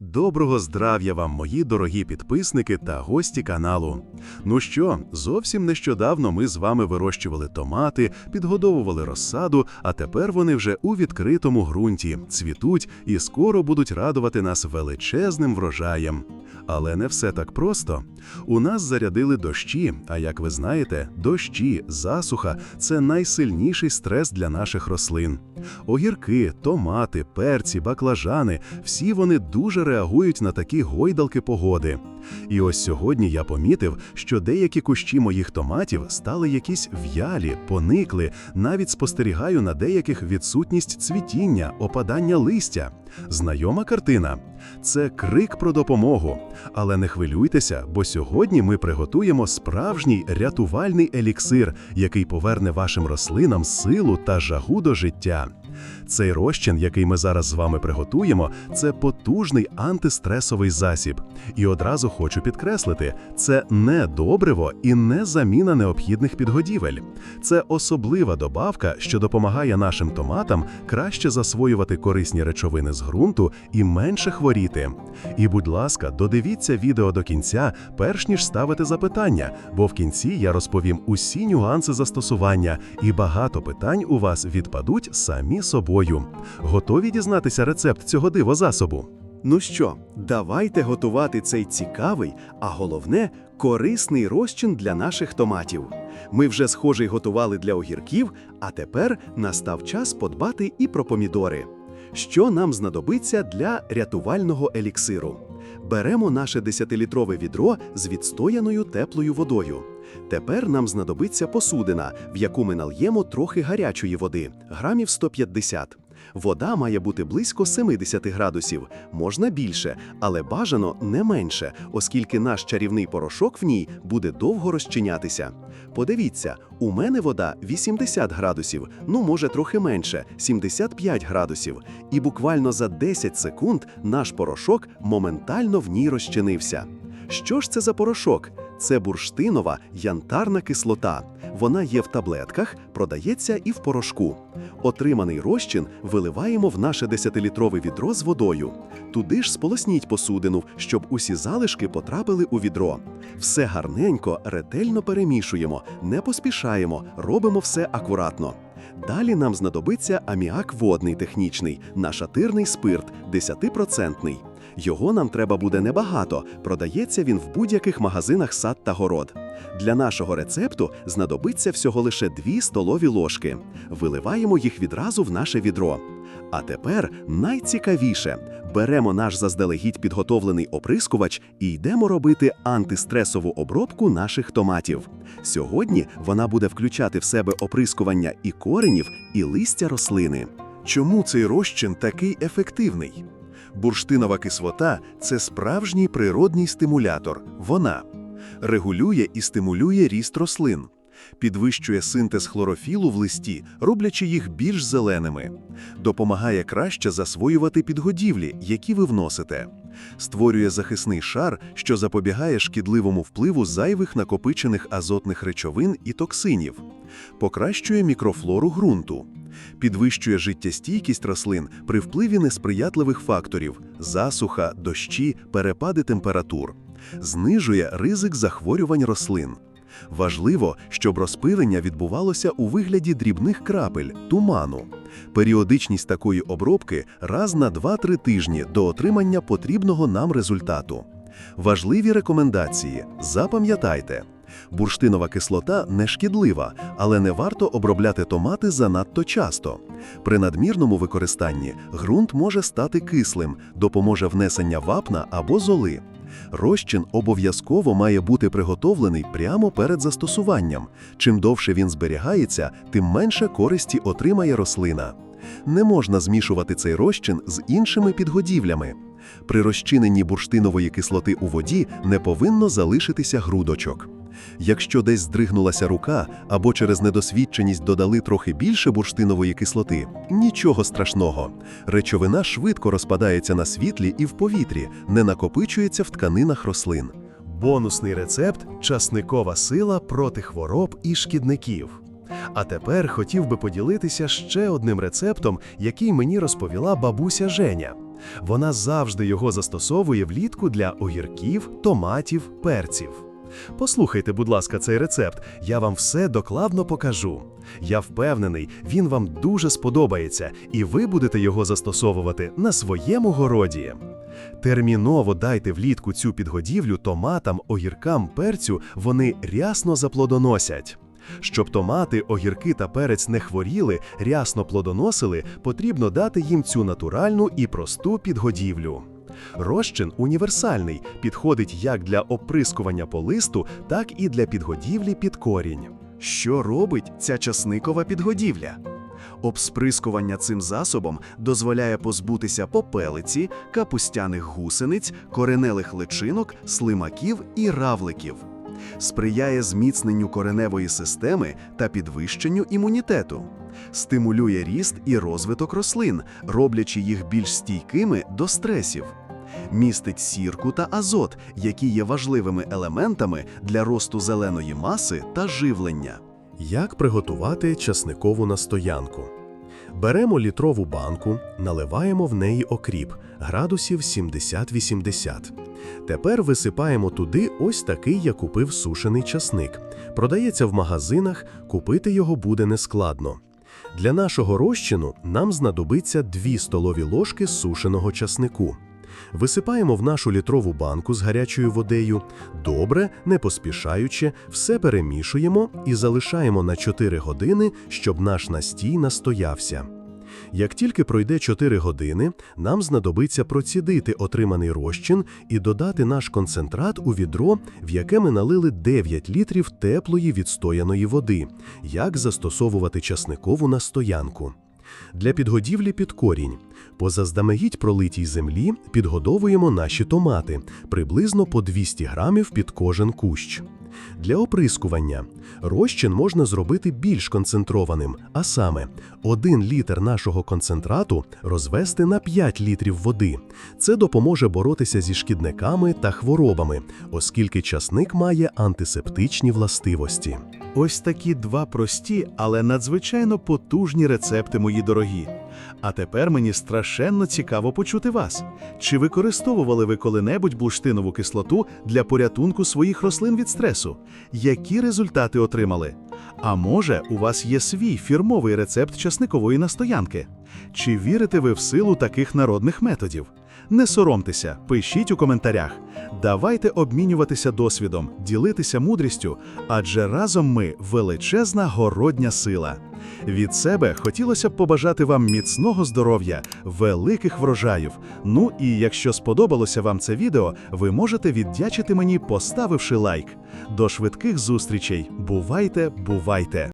Доброго здрав'я вам, мої дорогі підписники та гості каналу. Ну що, зовсім нещодавно ми з вами вирощували томати, підгодовували розсаду, а тепер вони вже у відкритому ґрунті, цвітуть і скоро будуть радувати нас величезним врожаєм. Але не все так просто. У нас зарядили дощі, а як ви знаєте, дощі, засуха це найсильніший стрес для наших рослин. Огірки, томати, перці, баклажани всі вони дуже реагують на такі гойдалки погоди. І ось сьогодні я помітив, що деякі кущі моїх томатів стали якісь в'ялі, поникли, навіть спостерігаю на деяких відсутність цвітіння, опадання листя. Знайома картина. Це крик про допомогу. Але не хвилюйтеся, бо сьогодні ми приготуємо справжній рятувальний еліксир, який поверне вашим рослинам силу та жагу до життя. Цей розчин, який ми зараз з вами приготуємо, це потужний антистресовий засіб. І одразу хочу підкреслити: це не добриво і не заміна необхідних підгодівель. Це особлива добавка, що допомагає нашим томатам краще засвоювати корисні речовини з ґрунту і менше хворіти. І, будь ласка, додивіться відео до кінця, перш ніж ставити запитання, бо в кінці я розповім усі нюанси застосування, і багато питань у вас відпадуть самі собою. Готові дізнатися рецепт цього дивозасобу? Ну що, давайте готувати цей цікавий, а головне корисний розчин для наших томатів. Ми вже схожий готували для огірків, а тепер настав час подбати і про помідори. Що нам знадобиться для рятувального еліксиру? Беремо наше 10-літрове відро з відстояною теплою водою. Тепер нам знадобиться посудина, в яку ми нальємо трохи гарячої води, грамів 150. Вода має бути близько 70 градусів, можна більше, але бажано не менше, оскільки наш чарівний порошок в ній буде довго розчинятися. Подивіться, у мене вода 80 градусів, ну може трохи менше 75 градусів. І буквально за 10 секунд наш порошок моментально в ній розчинився. Що ж це за порошок? Це бурштинова янтарна кислота. Вона є в таблетках, продається і в порошку. Отриманий розчин виливаємо в наше 10-літрове відро з водою. Туди ж сполосніть посудину, щоб усі залишки потрапили у відро. Все гарненько, ретельно перемішуємо, не поспішаємо, робимо все акуратно. Далі нам знадобиться аміак водний технічний, нашатирний спирт 10%. Його нам треба буде небагато, продається він в будь-яких магазинах сад та город. Для нашого рецепту знадобиться всього лише 2 столові ложки. Виливаємо їх відразу в наше відро. А тепер найцікавіше: беремо наш заздалегідь підготовлений оприскувач і йдемо робити антистресову обробку наших томатів. Сьогодні вона буде включати в себе оприскування і коренів, і листя рослини. Чому цей розчин такий ефективний? Бурштинова кислота це справжній природній стимулятор. Вона регулює і стимулює ріст рослин, підвищує синтез хлорофілу в листі, роблячи їх більш зеленими, допомагає краще засвоювати підгодівлі, які ви вносите, створює захисний шар, що запобігає шкідливому впливу зайвих накопичених азотних речовин і токсинів, покращує мікрофлору ґрунту. Підвищує життєстійкість рослин при впливі несприятливих факторів засуха, дощі, перепади температур, знижує ризик захворювань рослин. Важливо, щоб розпилення відбувалося у вигляді дрібних крапель, туману. Періодичність такої обробки раз на 2-3 тижні до отримання потрібного нам результату. Важливі рекомендації. Запам'ятайте. Бурштинова кислота не шкідлива, але не варто обробляти томати занадто часто. При надмірному використанні ґрунт може стати кислим, допоможе внесення вапна або золи. Розчин обов'язково має бути приготовлений прямо перед застосуванням. Чим довше він зберігається, тим менше користі отримає рослина. Не можна змішувати цей розчин з іншими підгодівлями. При розчиненні бурштинової кислоти у воді не повинно залишитися грудочок. Якщо десь здригнулася рука або через недосвідченість додали трохи більше бурштинової кислоти, нічого страшного. Речовина швидко розпадається на світлі і в повітрі, не накопичується в тканинах рослин. Бонусний рецепт часникова сила проти хвороб і шкідників. А тепер хотів би поділитися ще одним рецептом, який мені розповіла бабуся Женя. Вона завжди його застосовує влітку для огірків, томатів, перців. Послухайте, будь ласка, цей рецепт. Я вам все докладно покажу. Я впевнений, він вам дуже сподобається, і ви будете його застосовувати на своєму городі. Терміново дайте влітку цю підгодівлю томатам, огіркам, перцю, вони рясно заплодоносять. Щоб томати, огірки та перець не хворіли, рясно плодоносили, потрібно дати їм цю натуральну і просту підгодівлю. Розчин універсальний, підходить як для оприскування по листу, так і для підгодівлі під корінь. Що робить ця часникова підгодівля? Обсприскування цим засобом дозволяє позбутися попелиці, капустяних гусениць, коренелих личинок, слимаків і равликів. Сприяє зміцненню кореневої системи та підвищенню імунітету. Стимулює ріст і розвиток рослин, роблячи їх більш стійкими до стресів. Містить сірку та азот, які є важливими елементами для росту зеленої маси та живлення. Як приготувати часникову настоянку? Беремо літрову банку, наливаємо в неї окріп градусів 70-80. Тепер висипаємо туди ось такий я купив сушений часник. Продається в магазинах, купити його буде нескладно. Для нашого розчину нам знадобиться 2 столові ложки сушеного часнику. Висипаємо в нашу літрову банку з гарячою водею. Добре, не поспішаючи, все перемішуємо і залишаємо на 4 години, щоб наш настій настоявся. Як тільки пройде 4 години, нам знадобиться процідити отриманий розчин і додати наш концентрат у відро, в яке ми налили 9 літрів теплої відстояної води. Як застосовувати часникову настоянку? Для підгодівлі під корінь. По заздамегідь пролитій землі підгодовуємо наші томати приблизно по 200 грамів під кожен кущ. Для оприскування розчин можна зробити більш концентрованим, а саме 1 літр нашого концентрату розвести на 5 літрів води. Це допоможе боротися зі шкідниками та хворобами, оскільки часник має антисептичні властивості. Ось такі два прості, але надзвичайно потужні рецепти, мої дорогі. А тепер мені страшенно цікаво почути вас. Чи використовували ви коли-небудь бурштинову кислоту для порятунку своїх рослин від стресу? Які результати отримали? А може, у вас є свій фірмовий рецепт часникової настоянки? Чи вірите ви в силу таких народних методів? Не соромтеся, пишіть у коментарях. Давайте обмінюватися досвідом, ділитися мудрістю, адже разом ми величезна городня сила. Від себе хотілося б побажати вам міцного здоров'я, великих врожаїв. Ну і якщо сподобалося вам це відео, ви можете віддячити мені, поставивши лайк. До швидких зустрічей. Бувайте, бувайте!